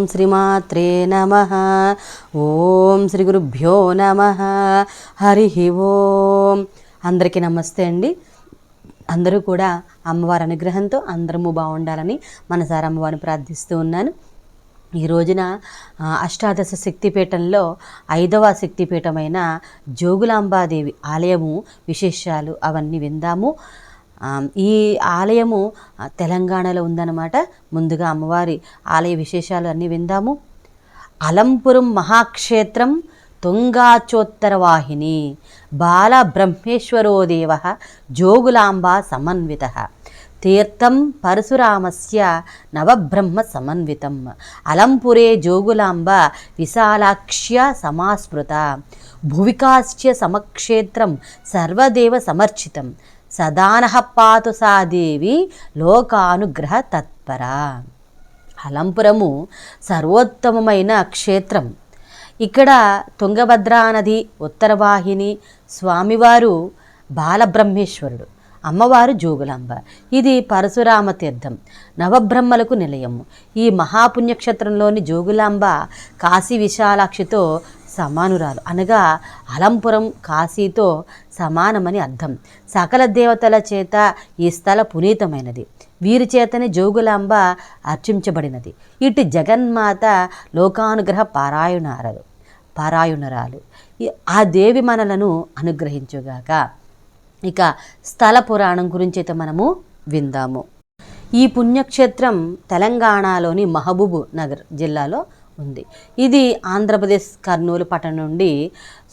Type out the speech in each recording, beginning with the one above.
ఓం శ్రీమాత్రే నమ. ఓం శ్రీ గురుభ్యో నమ. హరి ఓం. అందరికీ నమస్తే అండి. అందరూ కూడా అమ్మవారి అనుగ్రహంతో అందరము బాగుండాలని మనసారి అమ్మవారిని ప్రార్థిస్తూ ఉన్నాను. ఈ రోజున అష్టాదశ శక్తిపీఠంలో ఐదవ శక్తిపీఠమైన జోగులాంబాదేవి ఆలయము విశేషాలు అవన్నీ విందాము. ఈ ఆలయము తెలంగాణలో ఉందన్నమాట. ముందుగా అమ్మవారి ఆలయ విశేషాలు అన్నీ విందాము. అలంపురం మహాక్షేత్రం తుంగాచోత్తరవాహిని బాలబ్రహ్మేశ్వరో దేవ జోగులాంబ సమన్విత. తీర్థం పరశురామస్య నవబ్రహ్మ సమన్వితం. అలంపురే జోగులాంబ విశాలాక్ష్య సమాస్మృత. భువికాశ్చ సమక్షేత్రం సర్వదేవ సమర్చితం. సదానః పాతు లోకానుగ్రహ తత్పర. అలంపురము సర్వోత్తమమైన క్షేత్రం. ఇక్కడ తుంగభద్రా నది ఉత్తరవాహిని స్వామివారు బాలబ్రహ్మేశ్వరుడు అమ్మవారు జోగులాంబ. ఇది పరశురామ తీర్థం నవబ్రహ్మలకు నిలయము. ఈ మహాపుణ్యక్షేత్రంలోని జోగులాంబ కాశీ విశాలాక్షితో సమానురాలు. అనగా అలంపురం కాశీతో సమానమని అర్థం. సకల దేవతల చేత ఈ స్థల పునీతమైనది. వీరి చేతనే జోగులాంబ అర్చించబడినది. ఇటు జగన్మాత లోకానుగ్రహ పారాయణారలు పారాయణరాలు. ఆ దేవి మనలను అనుగ్రహించుగాక. ఇక స్థల పురాణం గురించి అయితే మనము విందాము. ఈ పుణ్యక్షేత్రం తెలంగాణలోని మహబూబ్ నగర్ జిల్లాలో ఉంది. ఇది ఆంధ్రప్రదేశ్ కర్నూలు పట్టణం నుండి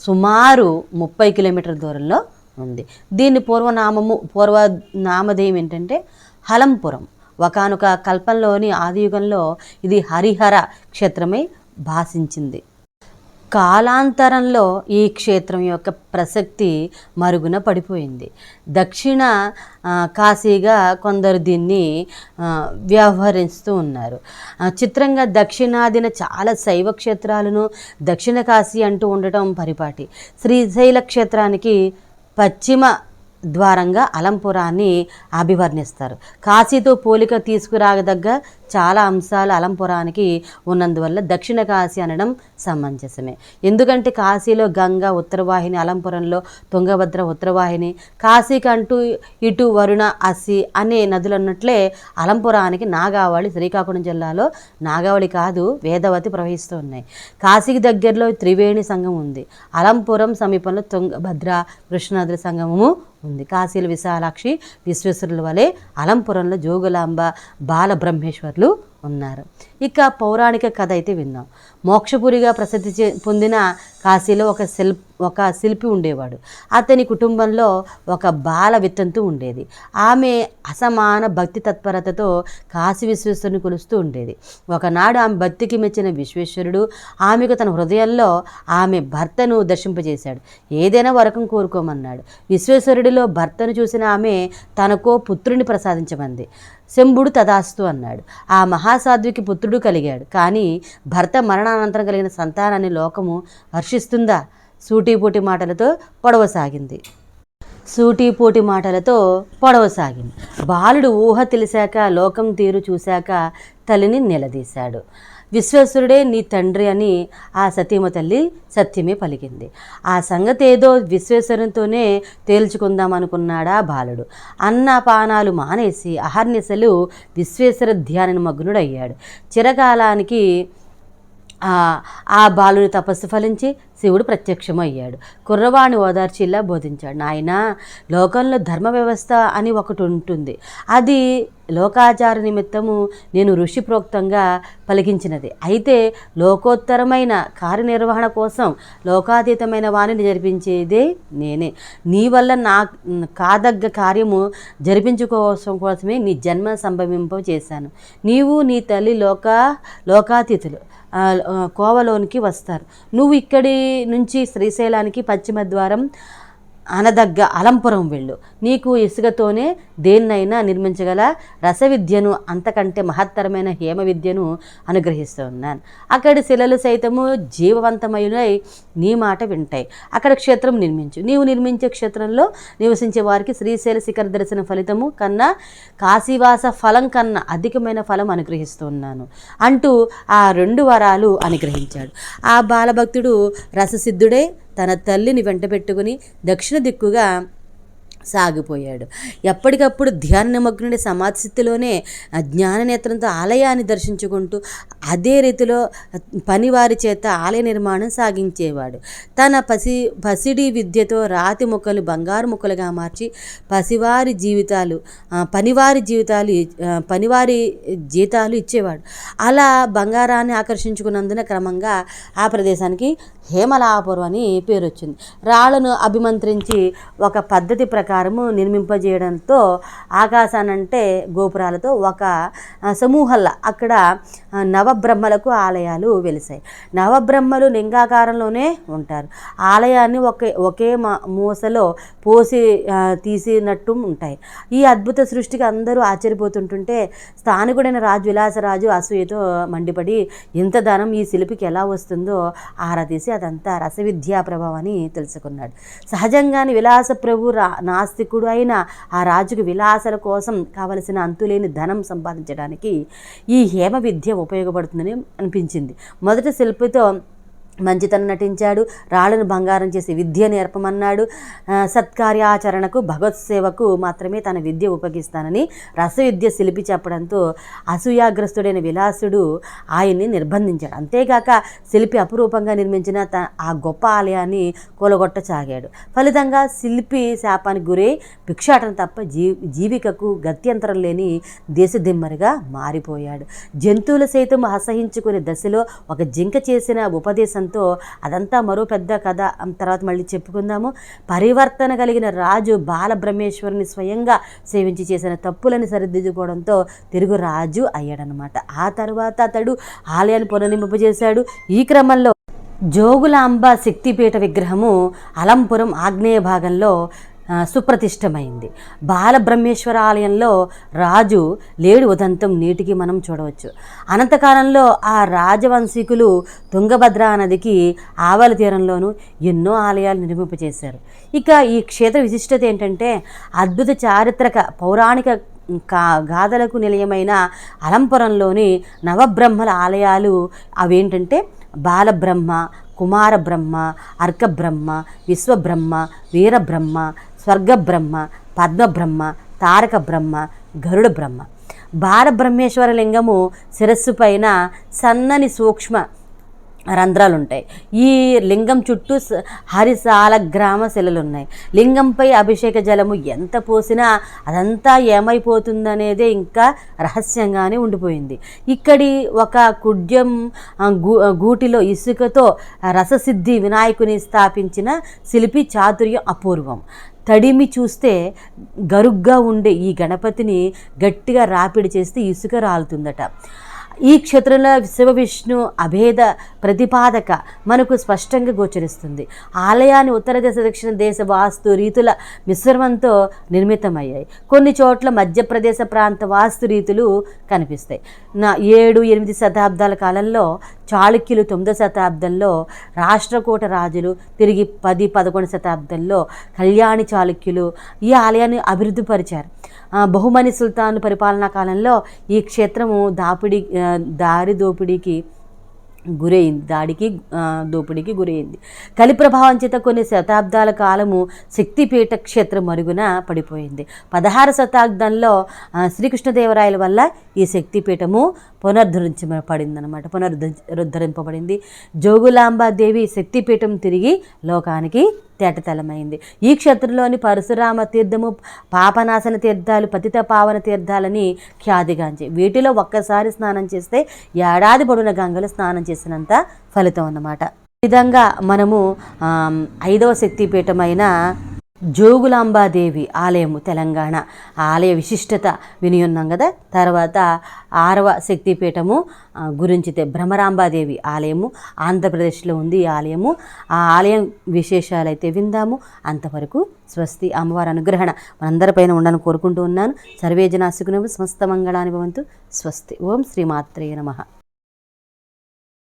సుమారు ముప్పై కిలోమీటర్ల దూరంలో ఉంది. దీని పూర్వనామము పూర్వ నామధేయం ఏంటంటే హలంపురం. ఒకనొక కల్పంలోని ఆదియుగంలో ఇది హరిహర క్షేత్రమై భాషించింది. కాలాంతరంలో ఈ క్షేత్రం యొక్క ప్రసక్తి మరుగున పడిపోయింది. దక్షిణ కాశీగా కొందరు దీన్ని వ్యవహరిస్తూ ఉన్నారు. చిత్రంగా దక్షిణాదిన చాలా శైవ క్షేత్రాలను దక్షిణ కాశీ అంటూ ఉండటం పరిపాటి. శ్రీశైల క్షేత్రానికి పశ్చిమ ద్వారంగా అలంపురాన్ని అభివర్ణిస్తారు. కాశీతో పోలిక తీసుకురాగదగ్గ చాలా అంశాలు అలంపురానికి ఉన్నందువల్ల దక్షిణ కాశీ అనడం సమంజసమే. ఎందుకంటే కాశీలో గంగా ఉత్తరవాహిని అలంపురంలో తుంగభద్ర ఉత్తరవాహిని కాశీకంటూ ఇటు వరుణ అసి అనే నదులు ఉన్నట్లే అలంపురానికి నాగావళి శ్రీకాకుళం జిల్లాలో నాగావళి కాదు వేదవతి ప్రవహిస్తూ ఉన్నాయి కాశీకి దగ్గరలో త్రివేణి సంఘం ఉంది. అలంపురం సమీపంలో తుంగభద్ర కృష్ణాద్రి సంగమము ఉంది. కాశీల విశాలాక్షి విశ్వేశ్వరుల వలె అలంపురంలో జోగులాంబ బాలబ్రహ్మేశ్వర్లు ఉన్నారు. ఇక పౌరాణిక కథ అయితే విన్నాం. మోక్షపురిగా ప్రసిద్ధి పొందిన కాశీలో ఒక శిల్ప ఒక శిల్పి ఉండేవాడు. అతని కుటుంబంలో ఒక బాల విత్తంతు ఉండేది. ఆమె అసమాన భక్తి తత్పరతతో కాశీ విశ్వేశ్వరుని కొలుస్తూ ఉండేది. ఒకనాడు ఆమె భక్తికి మెచ్చిన విశ్వేశ్వరుడు ఆమెకు తన హృదయంలో ఆమె భర్తను దర్శింపజేశాడు. ఏదైనా వరకం కోరుకోమన్నాడు. విశ్వేశ్వరుడిలో భర్తను చూసిన ఆమె తనకో పుత్రుని ప్రసాదించమంది. శంభుడు తదాస్తు అన్నాడు. ఆ మహాసాధ్వికి పుత్రుడు కలిగాడు. కానీ భర్త మరణానంతరం కలిగిన సంతానాన్ని లోకము హర్షిస్తుందా? సూటిపోటి మాటలతో పొడవసాగింది సూటిపోటి మాటలతో పొడవసాగింది బాలుడు ఊహ తెలిసాక లోకం తీరు చూశాక తల్లిని నిలదీశాడు. విశ్వేశ్వరుడే నీ తండ్రి అని ఆ సతీమ తల్లి సత్యమే పలికింది. ఆ సంగతి ఏదో విశ్వేశ్వరునితోనే తేల్చుకుందాం అనుకున్నాడా బాలుడు. అన్నపానాలు మానేసి అహర్నిశలు విశ్వేశ్వర ధ్యాన మగ్నుడయ్యాడు చిరకాలానికి ఆ బాలుని తపస్సు ఫలించి శివుడు ప్రత్యక్షమయ్యాడు. కుర్రవాణి ఓదార్చి ఇలా బోధించాడు నాయన లోకంలో ధర్మ వ్యవస్థ అని ఒకటి ఉంటుంది. అది లోకాచార నిమిత్తము నేను ఋషి ప్రోక్తంగా పలికించినది. అయితే లోకోత్తరమైన కార్యనిర్వహణ కోసం లోకాతీతమైన వాణిని జరిపించేదే నేనే. నీ వల్ల నా కాదగ్గ కార్యము జరిపించుకోసం కోసమే నీ జన్మ సంభవింప చేశాను నీవు నీ తల్లి లోక లోకాతీతులు. కోవలోనికి వస్తారు. నువ్వు ఇక్కడి నుంచి శ్రీశైలానికి పశ్చిమ ద్వారం అనదగ్గ అలంపురం వెళ్ళు. నీకు ఇసుకతోనే దేన్నైనా నిర్మించగల రస విద్యను అంతకంటే మహత్తరమైన హేమ విద్యను అనుగ్రహిస్తున్నాను. అక్కడి శిలలు సైతము జీవవంతమయులై నీ మాట వింటాయి. అక్కడ క్షేత్రం నిర్మించు. నీవు నిర్మించే క్షేత్రంలో నివసించే వారికి శ్రీశైల శిఖర దర్శన ఫలితము కన్నా కాశీవాస ఫలం కన్నా అధికమైన ఫలం అనుగ్రహిస్తున్నాను. అంటూ ఆ రెండు వరాలు అనుగ్రహించాడు. ఆ బాలభక్తుడు రససిద్ధుడే తన తల్లిని వెంట పెట్టుకుని దక్షిణ దిక్కుగా సాగిపోయాడు. ఎప్పటికప్పుడు ధ్యాన నిమగ్నుడి సమాధి స్థితిలోనే జ్ఞాన నేత్రంతో ఆలయాన్ని దర్శించుకుంటూ అదే రీతిలో పనివారి చేత ఆలయ నిర్మాణం సాగించేవాడు. తన పసి పసిడి విద్యతో రాతి ముక్కలు బంగారు ముక్కలుగా మార్చి పసివారి జీవితాలు పనివారి జీవితాలు పనివారి జీతాలు ఇచ్చేవాడు. అలా బంగారాన్ని ఆకర్షించుకున్నందున క్రమంగా ఆ ప్రదేశానికి హేమలాపురం అని పేరు వచ్చింది రాళ్ళను అభిమంత్రించి ఒక పద్ధతి ప్రకారం ప్రకారము నిర్మింపజేయడంతో ఆకాశానంటే గోపురాలతో ఒక ఆ, అక్కడ నవబ్రహ్మలకు ఆలయాలు వెలిసాయి. నవబ్రహ్మలు లింగాకారంలోనే ఉంటారు. ఆలయాన్ని ఒకే ఒకే మా- మూసలో పోసి తీసినట్టు ఉంటాయి. ఈ అద్భుత సృష్టికి అందరూ ఆశ్చర్యపోతుంటుంటే స్థానికుడైన రాజు విలాసరాజు అసూయతో మండిపడి ఇంత ధనం ఈ శిల్పికి ఎలా వస్తుందో ఆరా తీసి అదంతా రసవిద్యా ప్రభావం అని తెలుసుకున్నాడు. సహజంగానే విలాస ప్రభు రా నాస్తికుడు అయిన ఆ రాజుకు విలాసల కోసం కావలసిన అంతులేని ధనం సంపాదించడానికి ఈ హేమ విద్య ఉపయోగపడుతుందని అనిపించింది. మొదట శిల్పితో మంచితనం నటించాడు రాళ్ళను బంగారం చేసి విద్య నేర్పమన్నాడు. సత్కార్యాచరణకు భగవత్ సేవకు మాత్రమే తన విద్య ఉపయోగిస్తానని రసవిద్య శిల్పి చెప్పడంతో అసూయాగ్రస్తుడైన విలాసుడు ఆయన్ని నిర్బంధించాడు. అంతేగాక శిల్పి అపురూపంగా నిర్మించిన త ఆ గొప్ప ఆలయాన్ని కూలగొట్టసాగాడు. ఫలితంగా శిల్పి శాపానికి గురై భిక్షాటన తప్ప జీ జీవికకు గత్యంతరం లేని దేశదిమ్మరిగా మారిపోయాడు. జంతువులు సైతం అసహించుకునే దశలో ఒక జింక చేసిన ఉపదేశం ఉపదేశంతో అదంతా మరో పెద్ద కథ. తర్వాత మళ్ళీ చెప్పుకుందాము. పరివర్తన కలిగిన రాజు బాలబ్రహ్మేశ్వరుని స్వయంగా సేవించి చేసిన తప్పులను సరిదిద్దుకోవడంతో తిరుగు రాజు అయ్యాడనమాట ఆ తర్వాత అతడు ఆలయాన్ని పునర్నింపజేశాడు ఈ క్రమంలో జోగులాంబ శక్తిపీఠ విగ్రహము అలంపురం ఆగ్నేయ భాగంలో సుప్రతిష్టమైంది. బాలబ్రహ్మేశ్వర ఆలయంలో రాజు లేడి ఉదంతం నీటికి మనం చూడవచ్చు. అనంతకాలంలో ఆ రాజవంశీకులు తుంగభద్రా నదికి ఆవల తీరంలోనూ ఎన్నో ఆలయాలు నిర్మింపచేశారు ఇక ఈ క్షేత్ర విశిష్టత ఏంటంటే అద్భుత చారిత్రక పౌరాణిక కా గాథలకు నిలయమైన అలంపురంలోని నవబ్రహ్మల ఆలయాలు అవేంటంటే బాలబ్రహ్మ కుమారబ్రహ్మ అర్కబ్రహ్మ విశ్వబ్రహ్మ వీరబ్రహ్మ స్వర్గబ్రహ్మ పద్మబ్రహ్మ తారక బ్రహ్మ గరుడ బ్రహ్మ బాలబ్రహ్మేశ్వర లింగము శిరస్సు పైన సన్నని సూక్ష్మ రంధ్రాలు ఉంటాయి ఈ లింగం చుట్టూ స- హరిసాల గ్రామ శిలలు ఉన్నాయి లింగంపై అభిషేక జలము ఎంత పోసినా అదంతా ఏమైపోతుందనేదే ఇంకా రహస్యంగానే ఉండిపోయింది. ఇక్కడి ఒక కుడ్యం గూ- గూటిలో ఇసుకతో రససిద్ధి వినాయకుని స్థాపించిన శిల్పి చాతుర్యం అపూర్వం. తడిమి చూస్తే గరుగ్గా ఉండే ఈ గణపతిని గట్టిగా రాపిడి చేస్తే ఇసుక రాలుతుందట. ఈ క్షేత్రంలో శివ విష్ణు అభేద ప్రతిపాదక మనకు స్పష్టంగా గోచరిస్తుంది. ఆలయాన్ని ఉత్తర దేశ దక్షిణ దేశ వాస్తు రీతుల మిశ్రమంతో నిర్మితమయ్యాయి. కొన్ని చోట్ల మధ్యప్రదేశ ప్రాంత వాస్తు రీతులు కనిపిస్తాయి. నా ఏడు ఎనిమిది శతాబ్దాల కాలంలో చాళుక్యులు తొమ్మిదో శతాబ్దంలో రాష్ట్రకూట రాజులు తిరిగి పది పదకొండు శతాబ్దంలో కళ్యాణి చాళుక్యులు ఈ ఆలయాన్ని అభివృద్ధిపరిచారు. బహుమని సుల్తాన్ పరిపాలనా కాలంలో ఈ క్షేత్రము దాపిడి దారి దోపిడీకి గురైంది దాడికి దోపిడీకి గురైంది. కలి ప్రభావం చేత కొన్ని శతాబ్దాల కాలము శక్తిపీఠ క్షేత్రం మరుగున పడిపోయింది. పదహారు శతాబ్దంలో శ్రీకృష్ణదేవరాయల వల్ల ఈ శక్తిపీఠము పునరుద్ధరించబడింది అనమాట పునరుద్ధరింపబడింది జోగులాంబాదేవి శక్తిపీఠం తిరిగి లోకానికి తేటతలమైంది. ఈ క్షేత్రంలోని పరశురామ తీర్థము పాపనాశన తీర్థాలు పతిత పావన తీర్థాలని ఖ్యాతిగాంచి వీటిలో ఒక్కసారి స్నానం చేస్తే ఏడాది పొడున గంగలు స్నానం చేసినంత ఫలితం అన్నమాట. ఈ విధంగా మనము ఐదవ శక్తిపీఠమైన జోగులాంబాదేవి ఆలయము తెలంగాణ. ఆలయ విశిష్టత విని ఉన్నాం కదా తర్వాత ఆరవ శక్తిపీఠము గురించి భ్రమరాంబాదేవి ఆలయము ఆంధ్రప్రదేశ్లో ఉంది ఈ ఆలయము. ఆ ఆలయం విశేషాలు అయితే విందాము. అంతవరకు స్వస్తి అమ్మవారి అనుగ్రహణ మనందరిపైన ఉండాలని కోరుకుంటూ ఉన్నాను. సర్వేజనాశకునము సమస్త మంగళాని భవంతు స్వస్తి. ఓం శ్రీమాత్రే నమః.